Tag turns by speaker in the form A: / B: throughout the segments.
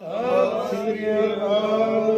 A: Sat Sri Akal.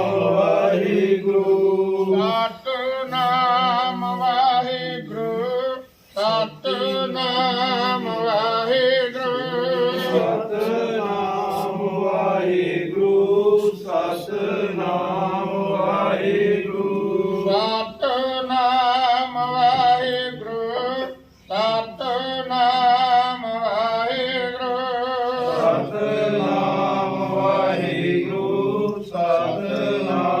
A: the Lord.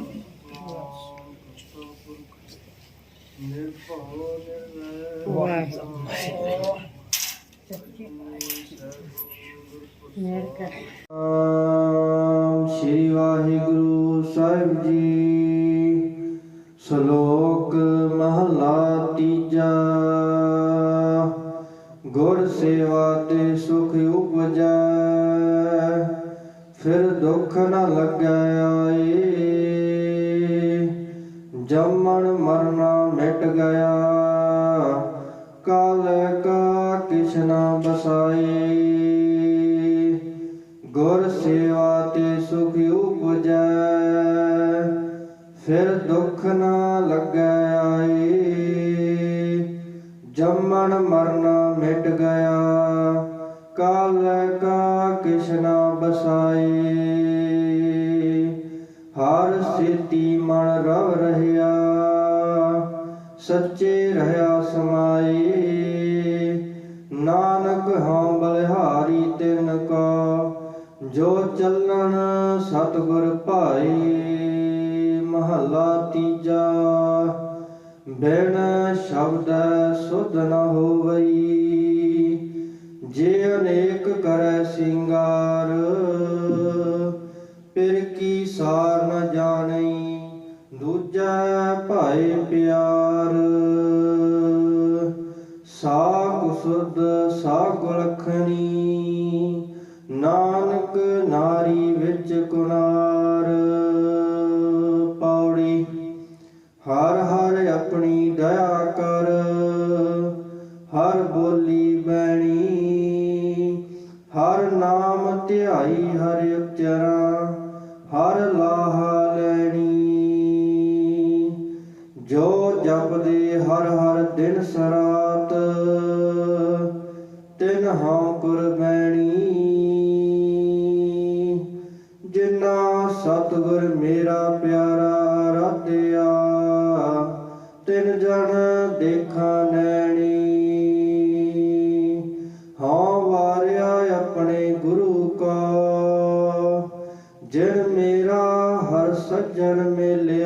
B: ਨਾਮ ਸ੍ਰੀ ਵਾਹਿਗੁਰੂ ਸਾਹਿਬ ਜੀ, ਸ਼ਲੋਕ ਮਹਲਾ ਤੀਜਾ। ਗੁਰ ਸੇਵਾ ਤੇ ਸੁਖ ਉਪਜੈ, ਫਿਰ ਦੁੱਖ ਨਾ ਲੱਗੈ ਆਏ। ਜੰਮਣ ਮਰਨਾ ਮਿਟ ਗਿਆ। ਕਾਲ ਕਾ ਕਿਛ ਨ ਗੁਰ ਸੇਵਾ ਤੇ ਸੁਖ ਉਪਜੈ। ਫਿਰ ਦੁੱਖ ਨਾ ਲੱਗੈ ਆਏ ਜੰਮਣ ਮਰਨਾ ਮਿਟ ਗਿਆ। ਕਾਲ ਕਾ ਕਿਛ ਨਾ ਬਸਾਏ ਹਰ ਸੇਤੀ ਰਵ ਰਹਿਆ, ਸੱਚੇ ਰਹਾ ਸਮਾਏ ਨਾਨਕ ਹਉ ਬਲਿਹਾਰੀ ਤਿਨ ਕਾ, ਜੋ ਚੱਲਣ ਸਤਿਗੁਰ ਭਾਈ। ਮਹੱਲਾ ਤੀਜਾ, ਬਿਨ ਸ਼ਬਦ ਸੁਧ ਨ ਹੋਵਈ। ਜੇ ਅਨੇਕ ਕਰੈ ਸਿੰਗਾਰ ਭਾਏ ਪਿਆਰ ਸਾ ਕੁਸੁਦ ਸਾ ਗੁਲਖਣੀ ਨਾਨਕ ਨਾਰੀ ਵਿੱਚ ਕੁਨਾਰ ਪੌੜੀ ਹਰ ਹਰ ਆਪਣੀ ਦਇਆ ਕਰ, ਹਰ ਬੋਲੀ ਬੈਣੀ, ਹਰ ਨਾਮ ਧਿਆਈ ਹਰ ਉਚਰਾ ਜਪਦੇ ਹਰ ਹਰ ਦਿਨ ਸਰਾਤ, ਤਿਨ ਹਉ ਕੁਰਬੈਣੀ ਜਿਨਾ ਸਤਿਗੁਰ ਮੇਰਾ ਪਿਆਰਾ ਰਾਧਿਆ ਤਿਨ ਜਨ ਦੇਖਾ ਨੈਣੀ। ਹਉ ਵਾਰਿਆ ਆਪਣੇ ਗੁਰੂ ਕਾ, ਜਿਨ ਮੇਰਾ ਹਰ ਸੱਜਣ ਮਿਲਿਆ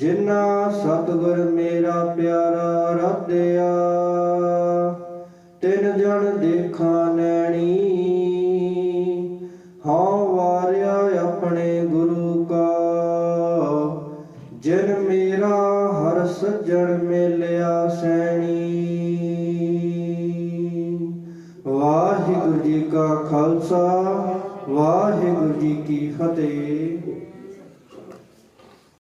B: ਜਿਨਾ ਸਤਿਗੁਰ ਮੇਰਾ ਪਿਆਰਾ ਰਾਧਿਆ ਤਿਨ ਜਨ ਦੇਖਾ ਨੈਣੀ। ਹਉ ਵਾਰਿਆ ਆਪਣੇ ਆਪਣੇ ਗੁਰੂ ਕਾ, ਜਿਨ ਮੇਰਾ ਹਰ ਸੱਜਣ ਮਿਲਿਆ ਸੈਣੀ। ਵਾਹਿਗੁਰੂ ਜੀ ਕਾ ਖਾਲਸਾ, ਵਾਹਿਗੁਰੂ ਜੀ ਕੀ ਫਤਿਹ।